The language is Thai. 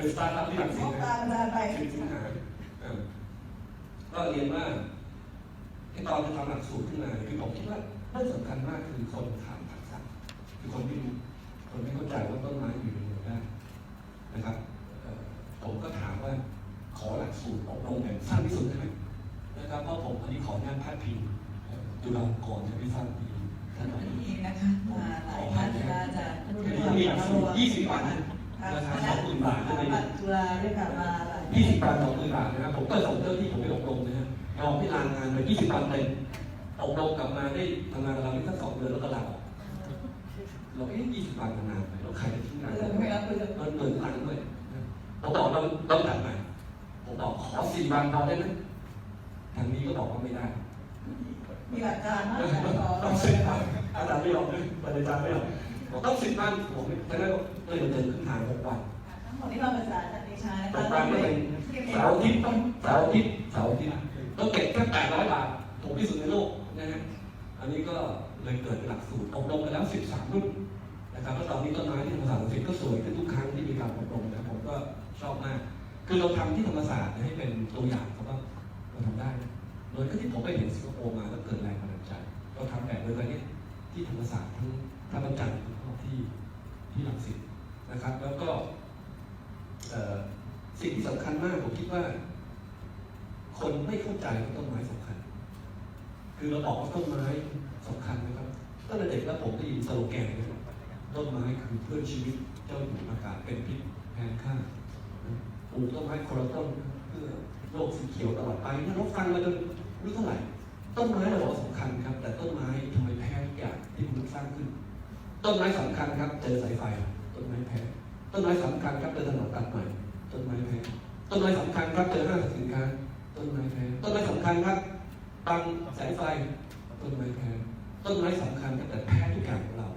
เป็นสตาร์ทอัพที่หลักสิอบนะตามอาจารย์ไปสิบสิงหาก็เรียนว่าไอตอนจะทำหลักสูตรขึ้นมาคือผมคิดว่าเรื่องสำคัญมากคือคนถามทักษะคือคนไม่คนไม่เข้าใจว่าต้นไม้อยู่ในเมืองได้นะครับผมก็ถามว่าขอหลักสูตรอบรมแบบสั้นที่สุดได้ไหมนะครับเพราะผมอันนี้ขออนุญาตพาดพิงจุฬาลงกรณ์จะไม่ทราบดีท่านไหนนี่นะคะมาหลายท่านอาจารย์ที่สูตร20วัน ราคา20,000บาทเท่านั้นเองจุฬาด้วยค่ะมาหลายยี่สิบวันสองหมื่นบาทนะครับผมก็ส่งเจ้าที่ผมไปอบรมนะฮะยอมให้ลางานไปยี่สิบวันเต็มอบรมกลับมาได้ทำงานกับเราได้สักสองเดือนแล้วก็ลาออกเราเอ๊ะยี่สิบวันนานไปแล้วใครจะทิ้งงานเรื่องไม่รับเรื่องมันเหมือนหลังด้วยนะผมบอกเราเราจัดใหม่ผมบอกขอสี่วันพอได้ไหมทางนี้ก็บอกว่าไม่ได้มีหลักการมากต้องสิบวันอาจารย์ไม่ยอมนะอาจารย์ไม่ยอมบอก ต้องสิบวันผมไม่ได้ก็เลยเดินขึ้นทางหกวันทั้งหมดที่เราประสานจากนิชานะตคะกวันก็เป็นเสาร์อาทิตย์ต้องเสาร์อาทิตย์เสาร์อาทิตย์ต้องเก็บแค่แปดร้อยบาทถูกที่สุดในโลกนะฮะอันนี้ก็เลยเกิดหลักสูตรอบรมไปแล้วสิบสามรุ่นนะครับแล้วตอนนี้ต้นไม้ที่ธรรมศาสตร์รังสิตก็สวยขึ้นทุกครั้งที่มีการอบรมนะผมก็ชอบมาก คือเราทำที่ธรรมศาสตร์ให้เป็นตัวอย่างเขาว่าเราทำได้นะโดยที่ผมไปเห็นสิงคโปร์มาแล้วเกิดแรงบันดาลใจเราทำแบบเดียวกันเนี้ที่ธรรมศาสตร์ทั้งท่าบรรจันทร์ ที่ที่รังสิตนะครับ แล้วก็สิ่งที่สำคัญมากผมคิดว่า คนไม่เข้าใจว่าต้นไม้สำคัญ คือเราบอกว่าต้นไม้สำคัญนะครับตั้งแต่เด็กแล้วผมได้ยินสโลแกนนะครับต้นไม้คือเพื่อนชีวิตเจ้าอยู่อากาศเป็นพิษแทนข้าปลูกต้นไม้คนละต้นเพื่อโลกสีเขียวตลอดไปนี่เราฟังมาจนรู้เท่าไหร่ ต้นไม้เราบอกสำคัญครับ แต่ต้นไม้ทำไมแพ้ทุกอย่างที่มนุษย์สร้างขึ้น ต้นไม้สำคัญครับ เจอสายไฟ ต้นไม้แพ้ต้นไม้สำคัญครับเจอถนนตัดใหม่ต้นไม้แพ้ต้นไม้สำคัญครับเจอห้างสินค้าต้นไม้แพ้ต้นไม้สำคัญครับบังสายไฟ ต้นไม้แพ้ต้นไม้สำคัญครับแต่แพ้ทุกอย่างของเรา